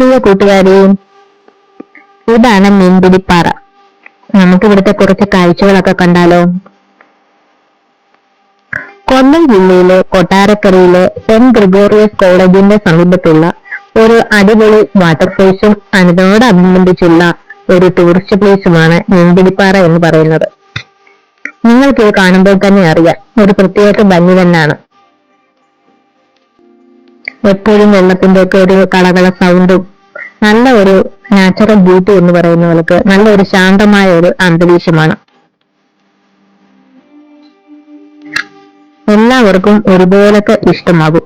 പ്രിയ കൂട്ടുകാരെ ഇതാണ് മീൻപിടിപ്പാറ. നമുക്ക് ഇവിടുത്തെ കുറച്ച് കാഴ്ചകളൊക്കെ കണ്ടാലോ? കൊല്ലം ജില്ലയിലെ കൊട്ടാരക്കരയിലെ സെന്റ് ഗ്രിഗോറിയസ് കോളേജിന്റെ സമീപത്തുള്ള ഒരു അടിപൊളി വാട്ടർഫോൾസും അതിനോടനുബന്ധിച്ചുള്ള ഒരു ടൂറിസ്റ്റ് പ്ലേസുമാണ് മീൻപിടിപ്പാറ എന്ന് പറയുന്നത്. നിങ്ങൾക്ക് ഇത് കാണുമ്പോൾ തന്നെ അറിയാം ഒരു പ്രത്യേക ഭംഗി തന്നെയാണ്. എപ്പോഴും വെള്ളത്തിന്റെ ഒക്കെ ഒരു കളകള സൗണ്ടും നല്ല ഒരു നാച്ചുറൽ ബ്യൂട്ടി എന്ന് പറയുന്നവർക്ക് നല്ല ഒരു ശാന്തമായ ഒരു അന്തരീക്ഷമാണ്. എല്ലാവർക്കും ഒരുപോലൊക്കെ ഇഷ്ടമാകും.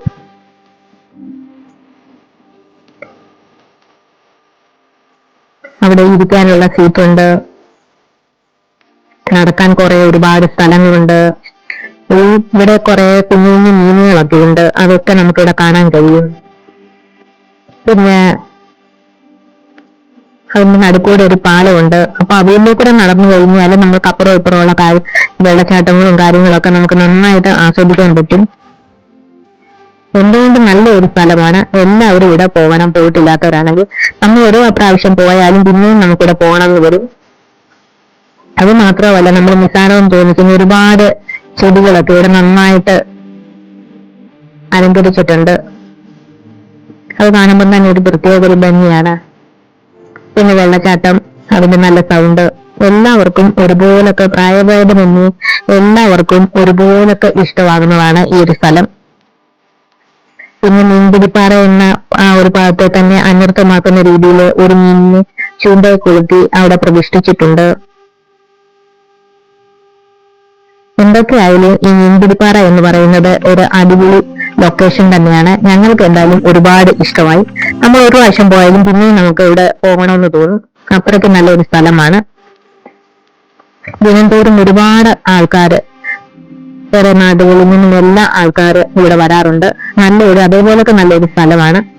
അവിടെ ഇരിക്കാനുള്ള സീറ്റുണ്ട് നടക്കാൻ കുറെ ഒരുപാട് സ്ഥലങ്ങളുണ്ട്. ഇവിടെ കുറെ കുഞ്ഞു കുഞ്ഞു മീനുകളൊക്കെ ഉണ്ട്. അതൊക്കെ നമുക്കിവിടെ കാണാൻ കഴിയും. പിന്നെ അതിന്റെ നടുക്കൂടെ ഒരു പാലമുണ്ട് അപ്പൊ അവയിലേ കൂടെ നടന്നു കഴിഞ്ഞാൽ നമുക്ക് അപ്പുറം ഇപ്പുറമുള്ള കാര്യം വെള്ളച്ചാട്ടങ്ങളും കാര്യങ്ങളൊക്കെ നമുക്ക് നന്നായിട്ട് ആസ്വദിക്കാൻ പറ്റും. എന്തുകൊണ്ട് നല്ല ഒരു സ്ഥലമാണ്. എല്ലാവരും ഇവിടെ പോകണം പോയിട്ടില്ലാത്തവരാണെങ്കിൽ നമ്മൾ ഓരോ പ്രാവശ്യം പോയാലും പിന്നെയും നമുക്കിവിടെ പോകണമെന്ന് വരും. അത് മാത്രമല്ല നമ്മൾ നിസ്സാരവും തോന്നിക്കുന്ന ഒരുപാട് ചെടികളൊക്കെ ഇവിടെ നന്നായിട്ട് അലങ്കരിച്ചിട്ടുണ്ട്. അത് കാണുമ്പോൾ തന്നെ ഒരു പ്രത്യേക ഒരു ഭംഗിയാണ്. പിന്നെ വെള്ളച്ചാട്ടം അതിന്റെ നല്ല സൗണ്ട് എല്ലാവർക്കും ഒരുപോലൊക്കെ പ്രായഭേദമന്യേ എല്ലാവർക്കും ഒരുപോലൊക്കെ ഇഷ്ടമാകുന്നതാണ് ഈ ഒരു സ്ഥലം. പിന്നെ മീൻപിടിപ്പാറ എന്ന ആ ഒരു ഭാഗത്തെ തന്നെ അനർത്ഥമാക്കുന്ന രീതിയിൽ ഒരു മീനിനെ ചൂണ്ടയെ കൊളുത്തി അവിടെ പ്രതിഷ്ഠിച്ചിട്ടുണ്ട്. എന്തൊക്കെയായാലും ഈ മീൻപിടിപ്പാറ എന്ന് പറയുന്നത് ഒരു അടിപൊളി ലൊക്കേഷൻ തന്നെയാണ്. ഞങ്ങൾക്ക് എന്തായാലും ഒരുപാട് ഇഷ്ടമായി. നമ്മൾ ഒരു പ്രാവശ്യം പോയാലും പിന്നെയും നമുക്ക് ഇവിടെ പോകണമെന്ന് തോന്നും. അത്രയ്ക്ക് നല്ലൊരു സ്ഥലമാണ്. ദിനംതോറും ഒരുപാട് ആൾക്കാർ വേറെ നാടുകളിൽ നിന്നും എല്ലാ ആൾക്കാർ ഇവിടെ വരാറുണ്ട്. നല്ലൊരു അതേപോലൊക്കെ നല്ലൊരു സ്ഥലമാണ്.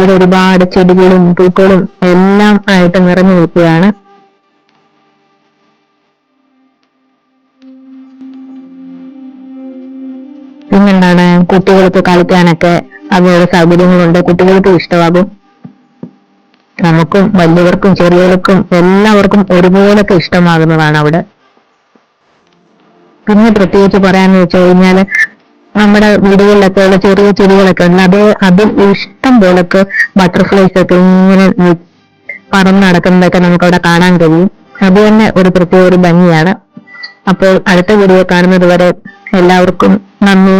ഇവിടെ ഒരുപാട് ചെടികളും പൂക്കളും എല്ലാം ആയിട്ട് നിറഞ്ഞു നിൽക്കുകയാണ്. പിന്നെന്താണ് കുട്ടികൾക്ക് കളിക്കാനൊക്കെ അതുപോലെ സൗകര്യങ്ങളുണ്ട്. കുട്ടികൾക്ക് ഇഷ്ടമാകും. നമുക്കും വലിയവർക്കും ചെറിയവർക്കും എല്ലാവർക്കും ഒരുപോലൊക്കെ ഇഷ്ടമാകുന്നതാണ് അവിടെ. പിന്നെ പ്രത്യേകിച്ച് പറയാന്ന് വെച്ച് കഴിഞ്ഞാൽ നമ്മുടെ വീടുകളിലൊക്കെ ഉള്ള ചെറിയ ചെടികളൊക്കെ ഉണ്ട് അത് അതും ഇഷ്ടം പോലൊക്കെ ബട്ടർഫ്ലൈസ് ഒക്കെ ഇങ്ങനെ പറന്ന് നടക്കുന്നതൊക്കെ നമുക്ക് അവിടെ കാണാൻ കഴിയും. അത് തന്നെ ഒരു പ്രത്യേക ഒരു ഭംഗിയാണ്. അപ്പോൾ അടുത്ത വീഡിയോ കാണുന്നത് വരെ എല്ലാവർക്കും നന്ദി.